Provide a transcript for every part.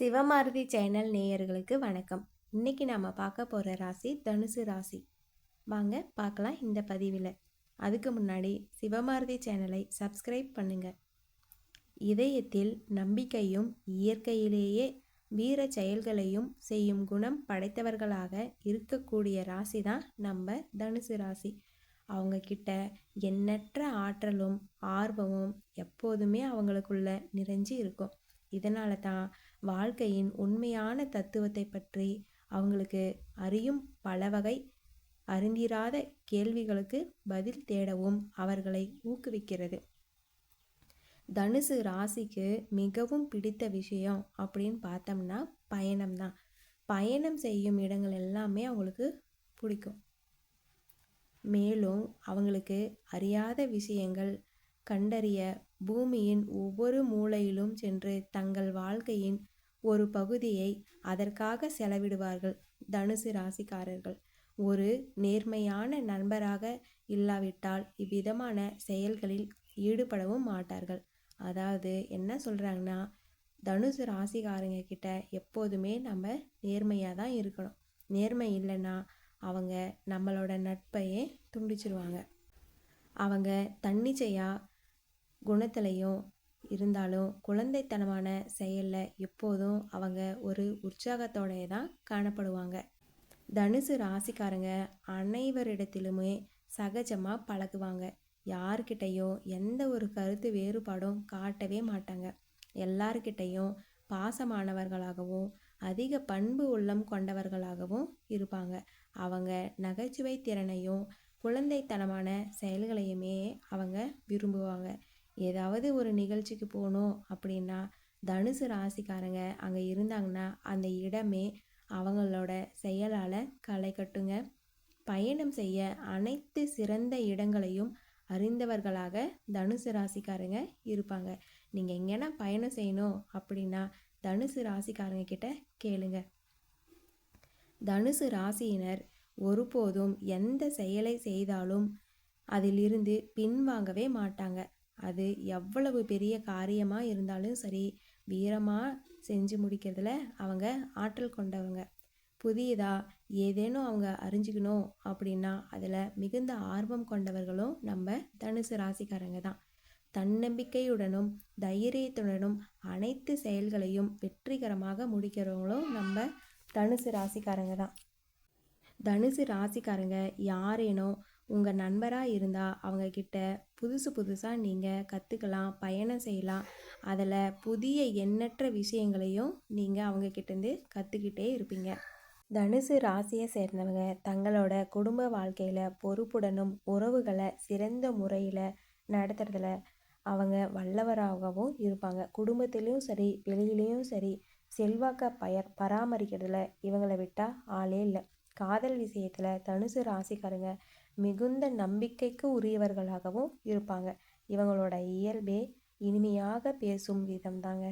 சிவமாருதி channel நேயர்களுக்கு வணக்கம். இன்னைக்கு நாம் பார்க்க போகிற ராசி தனுசு ராசி. வாங்க பார்க்கலாம் இந்த பதிவில். அதுக்கு முன்னாடி சிவமாருதி சேனலை சப்ஸ்கிரைப் பண்ணுங்க. இதயத்தில் நம்பிக்கையும் இயற்கையிலேயே வீர செயல்களையும் செய்யும் குணம் படைத்தவர்களாக இருக்கக்கூடிய ராசி தான் நம்ம தனுசு ராசி. அவங்க கிட்ட எண்ணற்ற ஆற்றலும் ஆர்வமும் எப்போதுமே அவங்களுக்குள்ள நிறைஞ்சு இருக்கும். இதனால தான் வாழ்க்கையின் உண்மையான தத்துவத்தை பற்றி அவங்களுக்கு அறியும் பல வகை அறிந்திராத கேள்விகளுக்கு பதில் தேடவும் அவர்களை ஊக்குவிக்கிறது. தனுசு ராசிக்கு மிகவும் பிடித்த விஷயம் அப்படின்னு பார்த்தோம்னா பயணம் தான். பயணம் செய்யும் இடங்கள் எல்லாமே அவங்களுக்கு பிடிக்கும். மேலும் அவங்களுக்கு அறியாத விஷயங்கள் கண்டறிய பூமியின் ஒவ்வொரு மூலையிலும் சென்று தங்கள் வாழ்க்கையின் ஒரு பகுதியை அதற்காக செலவிடுவார்கள் தனுசு ராசிக்காரர்கள். ஒரு நேர்மையான நண்பராக இல்லாவிட்டால் இவ்விதமான செயல்களில் ஈடுபடவும் மாட்டார்கள். அதாவது என்ன சொல்கிறாங்கன்னா தனுசு ராசிக்காரங்க கிட்ட எப்போதுமே நம்ம நேர்மையாக தான் இருக்கணும். நேர்மை இல்லைன்னா அவங்க நம்மளோட நட்பையே துண்டிச்சிருவாங்க. அவங்க தன்னிச்சையாக குணத்திலையும் இருந்தாலும் குழந்தைத்தனமான செயலில் எப்போதும் அவங்க ஒரு உற்சாகத்தோடைய தான் காணப்படுவாங்க. தனுசு ராசிக்காரங்க அனைவரிடத்திலுமே சகஜமாக பழகுவாங்க. யார்கிட்டையும் எந்த ஒரு கருத்து வேறுபாடும் காட்டவே மாட்டாங்க. எல்லார்கிட்டையும் பாசமானவர்களாகவும் அதிக பண்பு உள்ளம் கொண்டவர்களாகவும் இருப்பாங்க. அவங்க நகைச்சுவை திறனையும் குழந்தைத்தனமான செயல்களையுமே அவங்க விரும்புவாங்க. ஏதாவது ஒரு நிகழ்ச்சிக்கு போகணும் அப்படின்னா தனுசு ராசிக்காரங்க அங்கே இருந்தாங்கன்னா அந்த இடமே அவங்களோட செயலால் களை கட்டுங்க. பயணம் செய்ய அனைத்து சிறந்த இடங்களையும் அறிந்தவர்களாக தனுசு ராசிக்காரங்க இருப்பாங்க. நீங்கள் எங்கேனா பயணம் செய்யணும் அப்படின்னா தனுசு ராசிக்காரங்க கிட்ட கேளுங்க. தனுசு ராசியினர் ஒருபோதும் எந்த செயலை செய்தாலும் அதிலிருந்து பின்வாங்கவே மாட்டாங்க. அது எவ்வளவு பெரிய காரியமாக இருந்தாலும் சரி வீரமாக செஞ்சு முடிக்கிறதுல அவங்க ஆற்றல் கொண்டவங்க. புதியதாக ஏதேனும் அவங்க அறிஞ்சிக்கணும் அப்படின்னா அதில் மிகுந்த ஆர்வம் கொண்டவர்களும் நம்ம தனுசு ராசிக்காரங்க தான். தன்னம்பிக்கையுடனும் தைரியத்துடனும் அனைத்து செயல்களையும் வெற்றிகரமாக முடிக்கிறவங்களும் நம்ம தனுசு ராசிக்காரங்க தான். தனுசு ராசிக்காரங்க யாரேனோ உங்கள் நண்பராக இருந்தால் அவங்கக்கிட்ட புதுசு புதுசாக நீங்கள் கற்றுக்கலாம் பயணம் செய்யலாம். அதில் புதிய எண்ணற்ற விஷயங்களையும் நீங்கள் அவங்கக்கிட்டேருந்து கற்றுக்கிட்டே இருப்பீங்க. தனுசு ராசியை சேர்ந்தவங்க தங்களோட குடும்ப வாழ்க்கையில் பொறுப்புடனும் உறவுகளை சிறந்த முறையில் நடத்துறதுல அவங்க வல்லவராகவும் இருப்பாங்க. குடும்பத்திலையும் சரி வெளியிலையும் சரி செல்வாக்கை பயர் பராமரிக்கிறதுல இவங்களை விட்டால் ஆளே இல்லை. காதல் விஷயத்தில் தனுசு ராசிக்காரங்க மிகுந்த நம்பிக்கைக்கு உரியவர்களாகவும் இருப்பாங்க. இவங்களோட இயல்பே இனிமையாக பேசும் விதம் தாங்க.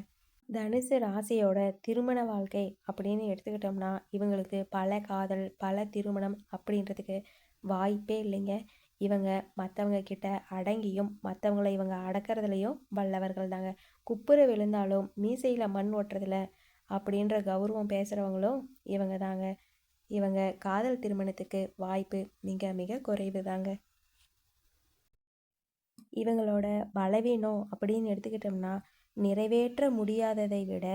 தனுசு ராசியோட திருமண வாழ்க்கை அப்படின்னு எடுத்துக்கிட்டோம்னா இவங்களுக்கு பல காதல் பல திருமணம் அப்படின்றதுக்கு வாய்ப்பே இல்லைங்க. இவங்க மற்றவங்க கிட்ட அடங்கியும் மற்றவங்கள இவங்க அடக்கிறதுலையும் வல்லவர்கள் தாங்க. குப்புற விழுந்தாலும் மீசையில் மண் ஓட்டுறதுல அப்படின்ற கௌரவம் பேசுகிறவங்களும் இவங்க தாங்க. இவங்க காதல் திருமணத்துக்கு வாய்ப்பு மிக மிக குறைவு தாங்க. இவங்களோட பலவீனம் அப்படின்னு எடுத்துக்கிட்டோம்னா நிறைவேற்ற முடியாததை விட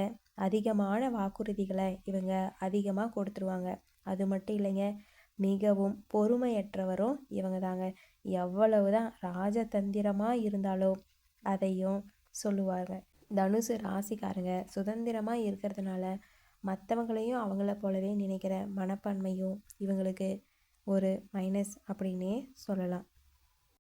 அதிகமான வாக்குறுதிகளை இவங்க அதிகமாக கொடுத்துருவாங்க. அது மட்டும் இல்லைங்க மிகவும் பொறுமையற்றவரும் இவங்க தாங்க. எவ்வளவு தான் ராஜதந்திரமாக இருந்தாலும் அதையும் சொல்லுவாங்க. தனுசு ராசிக்காரங்க சுதந்திரமாக இருக்கிறதுனால மற்றவங்களையும் அவங்கள போலவே நினைக்கிற மனப்பான்மையும் இவங்களுக்கு ஒரு மைனஸ் அப்படின்னே சொல்லலாம்.